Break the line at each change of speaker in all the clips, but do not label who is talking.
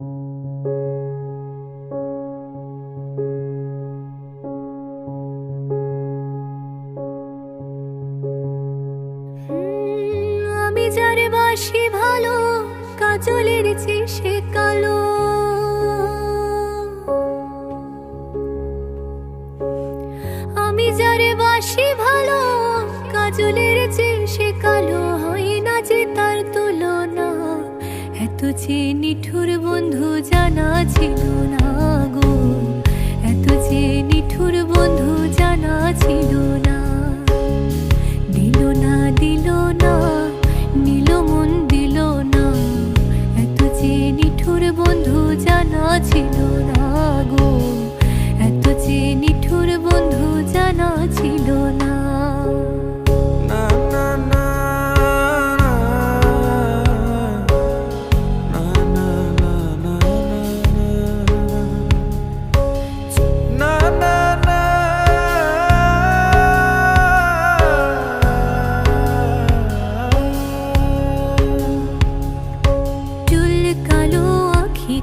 আমি যার বাসি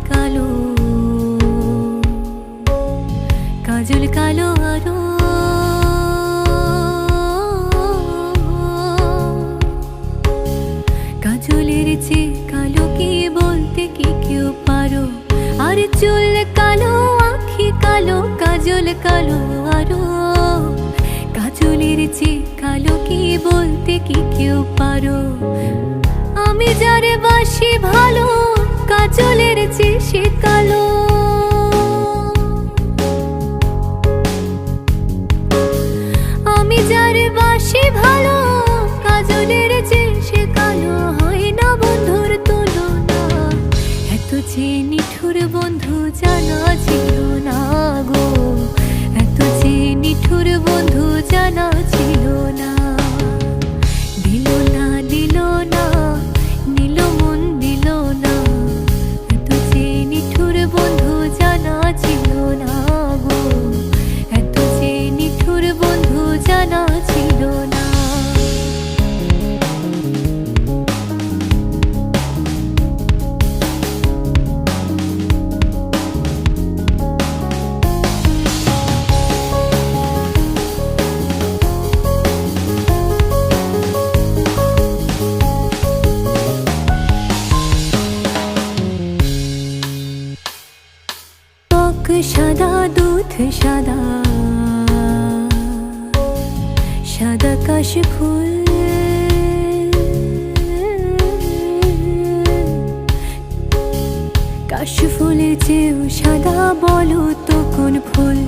কালো। কাজল কালো আরও কাজলের চেয়ে কালো কি বলতে কি কেউ পারো? আর চুল কালো, আখি কালো, কাজল কালো আরও কাজলের চেয়ে কালো কি বলতে কি কেউ পারো? আমি যারে বাসি ভালো কাজলের চেয়ে শীতকালো আমি যার বাসি ভালো সাদা কাশ ফুল। কাশ ফুলের চেয়েও সাদা বলো তো কোন ফুল?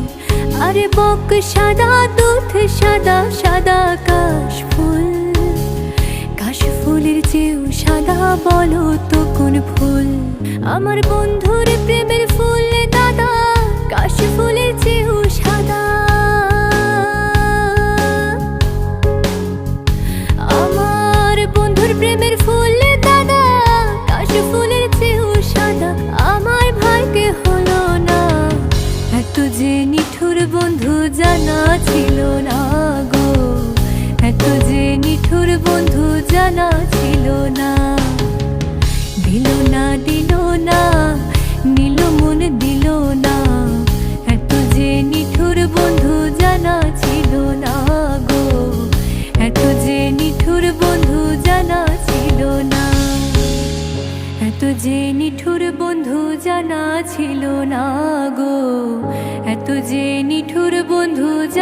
আরে বক সাদা, দুধ সাদা সাদা কাশ ফুল। কাশ ফুলের চেয়েও সাদা বলো তো কোন ফুল? আমার বন্ধুর প্রেমের ফুল দাদা, কাশ ফুলের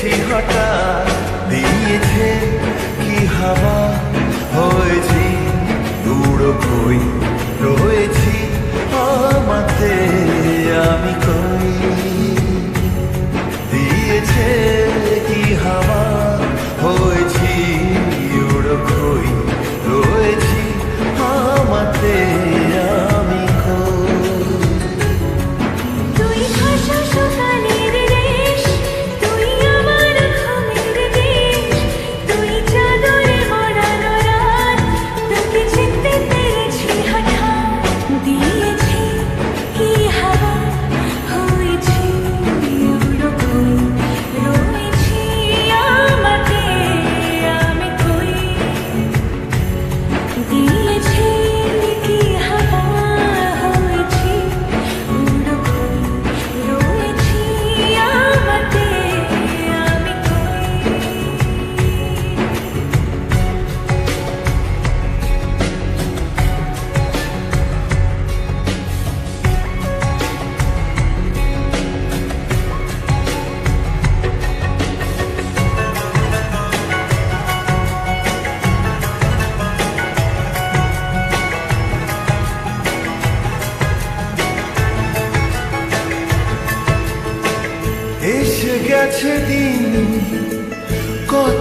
সিংহটা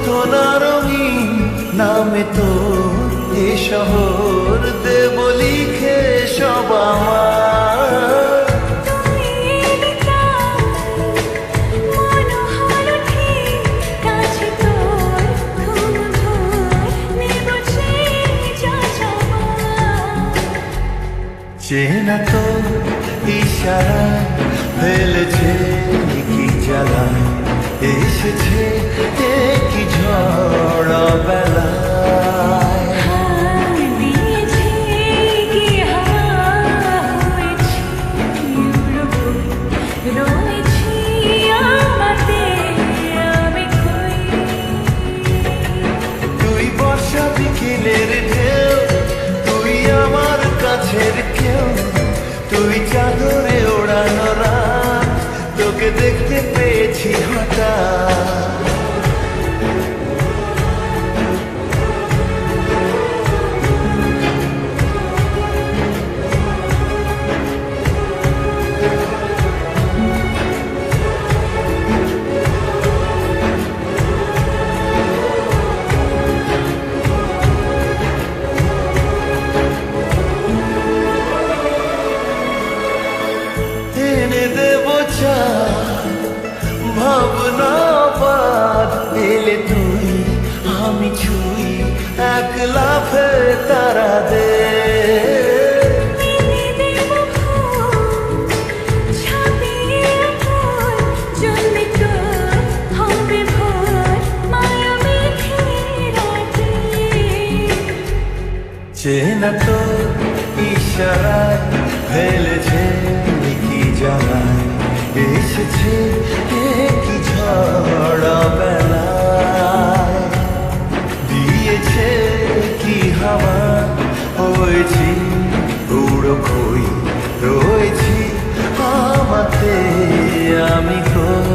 তোলা রঙিন নামে তো এ শহর দেব লিখে সব চেনা তো ইশারা ফেলেছে কি জ্বালা এসেছে পেয়েছি হঠাৎ এসেছে কি ঝড় বেলা?
দিয়েছে কি হাওয়া? হয়েছি উড়ো খই রয়েছি আমাতে আমি
খোঁজ